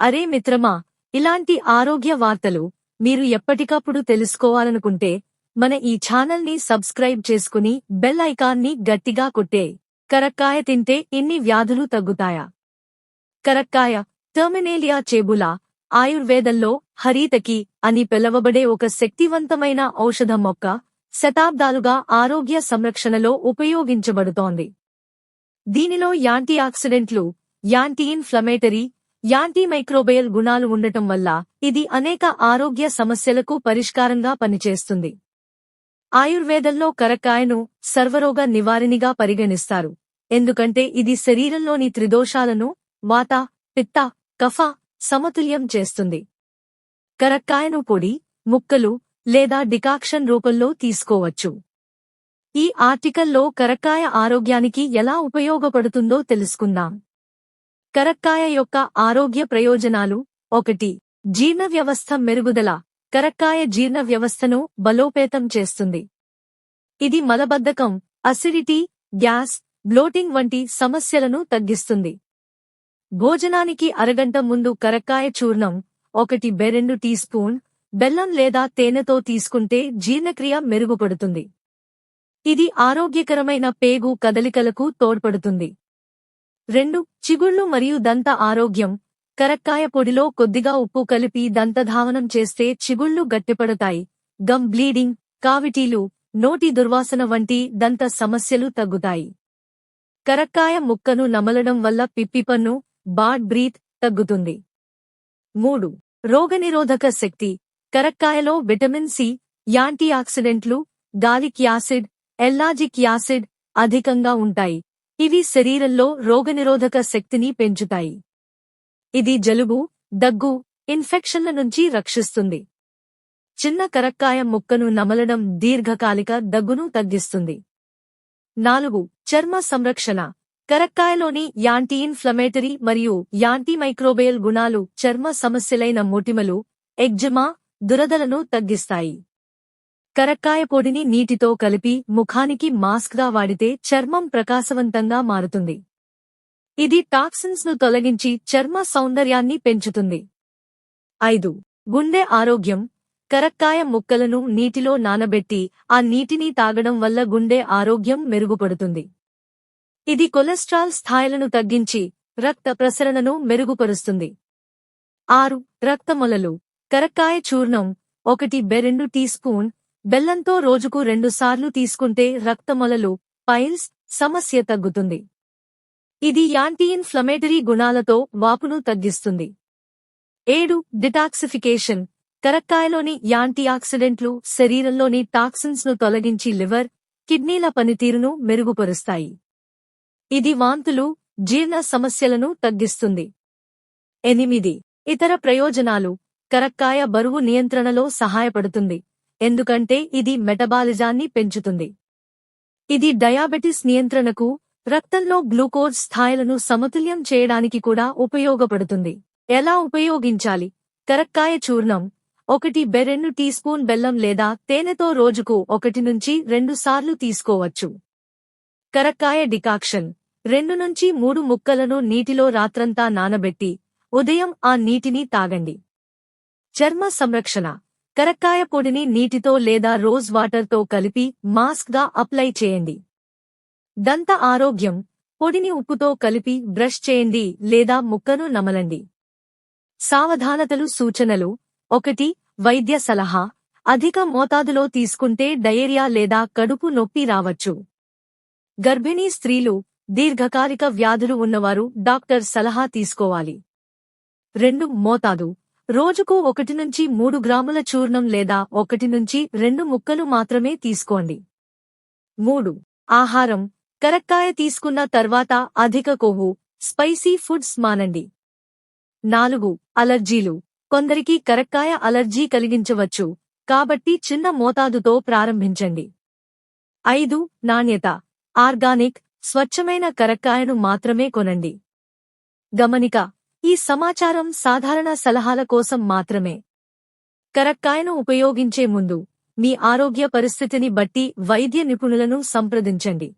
అరే మిత్రమా ఇలాంటి ఆరోగ్య వార్తలు మీరు ఎప్పటికప్పుడు తెలుసుకోవాలనుకుంటే మన ఈ ఛానల్ని సబ్స్క్రైబ్ చేసుకుని బెల్ ఐకాన్ని గట్టిగా కొట్టే. కరక్కాయ తింటే ఇన్ని వ్యాధులు తగ్గుతాయా? కరక్కాయ టర్మినేలియా చేబులా ఆయుర్వేదంలో హరీతకి అని పిలవబడే ఒక శక్తివంతమైన ఔషధ మొక్క శతాబ్దాలుగా ఆరోగ్య సంరక్షణలో ఉపయోగించబడుతోంది. దీనిలో యాంటీ ఆక్సిడెంట్లు యాంటీ ఇన్ఫ్లమేటరీ యాంటీ మైక్రోబయల్ గుణాలు ఉండటం వల్ల ఇది అనేక ఆరోగ్య సమస్యలకు పరిష్కారంగా పనిచేస్తుంది. ఆయుర్వేదంలో కరక్కాయను సర్వరోగ నివారిణిగా పరిగణిస్తారు. ఎందుకంటే ఇది శరీరంలోని త్రిదోషాలను వాత పిత్త కఫ సమతుల్యం చేస్తుంది. కరక్కాయను పొడి ముక్కలు లేదా డికాక్షన్ రూపంలో తీసుకోవచ్చు. ఈ ఆర్టికల్లో కరక్కాయ ఆరోగ్యానికి ఎలా ఉపయోగపడుతుందో తెలుసుకుందాం. కరక్కాయ యొక్క ఆరోగ్య ప్రయోజనాలు. ఒకటి జీర్ణ వ్యవస్థ మెరుగుదల. కరక్కాయ జీర్ణ వ్యవస్థను బలోపేతం చేస్తుంది. ఇది మలబద్ధకం అసిడిటీ గ్యాస్ బ్లోటింగ్ వంటి సమస్యలను తగ్గిస్తుంది. భోజనానికి అరగంట ముందు కరక్కాయ చూర్ణం. ఒకటి బెరెండు టీ స్పూన్ బెల్లం లేదా తేనెతో తీసుకుంటే జీర్ణక్రియ మెరుగుపడుతుంది. ఇది ఆరోగ్యకరమైన పేగు కదలికలకు తోడ్పడుతుంది. రెండు చిగుళ్ళు మరియు దంత ఆరోగ్యం. కరక్కాయ పొడిలో కొద్దిగా ఉప్పు కలిపి దంతధావనం చేస్తే చిగుళ్ళు గట్టిపడతాయి. గమ్ బ్లీడింగ్ కావిటీలు నోటి దుర్వాసన వంటి దంత సమస్యలు తగ్గుతాయి. కరక్కాయ ముక్కను నమలడం వల్ల పిప్పిపన్ను బాడ్ బ్రీత్ తగ్గుతుంది. మూడు రోగనిరోధక శక్తి. కరక్కాయలో విటమిన్ సి యాంటీ ఆక్సిడెంట్లు గాలిక్ యాసిడ్ ఎల్లాజిక్ యాసిడ్ అధికంగా ఉంటాయి. ఇవి శరీరంలో రోగనిరోధక శక్తిని పెంచుతాయి. ఇది జలుబు దగ్గు ఇన్ఫెక్షన్ల నుంచి రక్షిస్తుంది. చిన్న కరక్కాయ ముక్కను నమలడం దీర్ఘకాలిక దగ్గును తగ్గిస్తుంది. నాలుగు చర్మ సంరక్షణ. కరక్కాయలోని యాంటీ ఇన్ఫ్లమేటరీ మరియు యాంటీ మైక్రోబయల్ గుణాలు చర్మ సమస్యలైన మొటిమలు ఎగ్జిమా దురదలను తగ్గిస్తాయి. కరక్కాయ పొడిని నీటితో కలిపి ముఖానికి మాస్క్గా వాడితే చర్మం ప్రకాశవంతంగా మారుతుంది. ఇది టాక్సిన్స్ను తొలగించి చర్మ సౌందర్యాన్ని పెంచుతుంది. ఐదు. గుండె ఆరోగ్యం. కరక్కాయ ముక్కలను నీటిలో నానబెట్టి ఆ నీటిని తాగడం వల్ల గుండె ఆరోగ్యం మెరుగుపడుతుంది. ఇది కొలెస్ట్రాల్ స్థాయిలను తగ్గించి రక్త ప్రసరణను మెరుగుపరుస్తుంది. ఆరు. రక్తమొలలు. కరక్కాయ చూర్ణం ఒకటి బెరెండు టీ స్పూన్ బెల్లంతో రోజుకు రెండుసార్లు తీసుకుంటే రక్తమొలలు పైల్స్ సమస్య తగ్గుతుంది. ఇది యాంటీ ఇన్ఫ్లమేటరీ గుణాలతో వాపును తగ్గిస్తుంది. ఏడు డిటాక్సిఫికేషన్. కరక్కాయలోని యాంటీ ఆక్సిడెంట్లు శరీరంలోని టాక్సిన్స్ను తొలగించి లివర్ కిడ్నీల పనితీరును మెరుగుపరుస్తాయి. ఇది వాంతులు జీర్ణ సమస్యలను తగ్గిస్తుంది. ఎనిమిది ఇతర ప్రయోజనాలు. కరక్కాయ బరువు నియంత్రణలో సహాయపడుతుంది. ఎందుకంటే ఇది మెటబాలిజాన్ని పెంచుతుంది. ఇది డయాబెటిస్ నియంత్రణకు రక్తంలో గ్లూకోజ్ స్థాయిలను సమతుల్యం చేయడానికి కూడా ఉపయోగపడుతుంది. ఎలా ఉపయోగించాలి? కరక్కాయ చూర్ణం ఒకటి బెరెన్ను టీ స్పూన్ బెల్లం లేదా తేనెతో రోజుకు ఒకటి నుంచి రెండు సార్లు తీసుకోవచ్చు. కరక్కాయ డికాక్షన్ రెండు నుంచి మూడు ముక్కలను నీటిలో రాత్రంతా నానబెట్టి ఉదయం ఆ నీటిని తాగండి. చర్మ సంరక్షణ కరక్కాయ పొడిని నీటితో లేదా రోజ్ వాటర్తో కలిపి మాస్క్గా అప్లై చేయండి. దంత ఆరోగ్యం పొడిని ఉప్పుతో కలిపి బ్రష్ చేయండి లేదా ముక్కను నమలండి. సావధానతలు సూచనలు ఒకటి వైద్య సలహా అధిక మోతాదులో తీసుకుంటే డయేరియా లేదా కడుపు నొప్పి రావచ్చు. గర్భిణీ స్త్రీలు దీర్ఘకాలిక వ్యాధులు ఉన్నవారు డాక్టర్ సలహా తీసుకోవాలి. రెండు మోతాదు రోజుకు ఒకటి నుంచి మూడు గ్రాముల చూర్ణం లేదా ఒకటి నుంచి రెండు ముక్కలు మాత్రమే తీసుకోండి. మూడు. ఆహారం. కరక్కాయ తీసుకున్న తర్వాత అధిక కొవ్వు స్పైసీ ఫుడ్స్ మానండి. నాలుగు. అలర్జీలు. కొందరికి కరక్కాయ అలర్జీ కలిగించవచ్చు కాబట్టి చిన్న మోతాదుతో ప్రారంభించండి. ఐదు. నాణ్యత. ఆర్గానిక్ స్వచ్ఛమైన కరక్కాయను మాత్రమే కొనండి. గమనిక. ఈ సమాచారం సాధారణ సలహాల కోసం మాత్రమే. కరక్కాయను ఉపయోగించే ముందు మీ ఆరోగ్య పరిస్థితిని బట్టి వైద్య నిపుణులను సంప్రదించండి.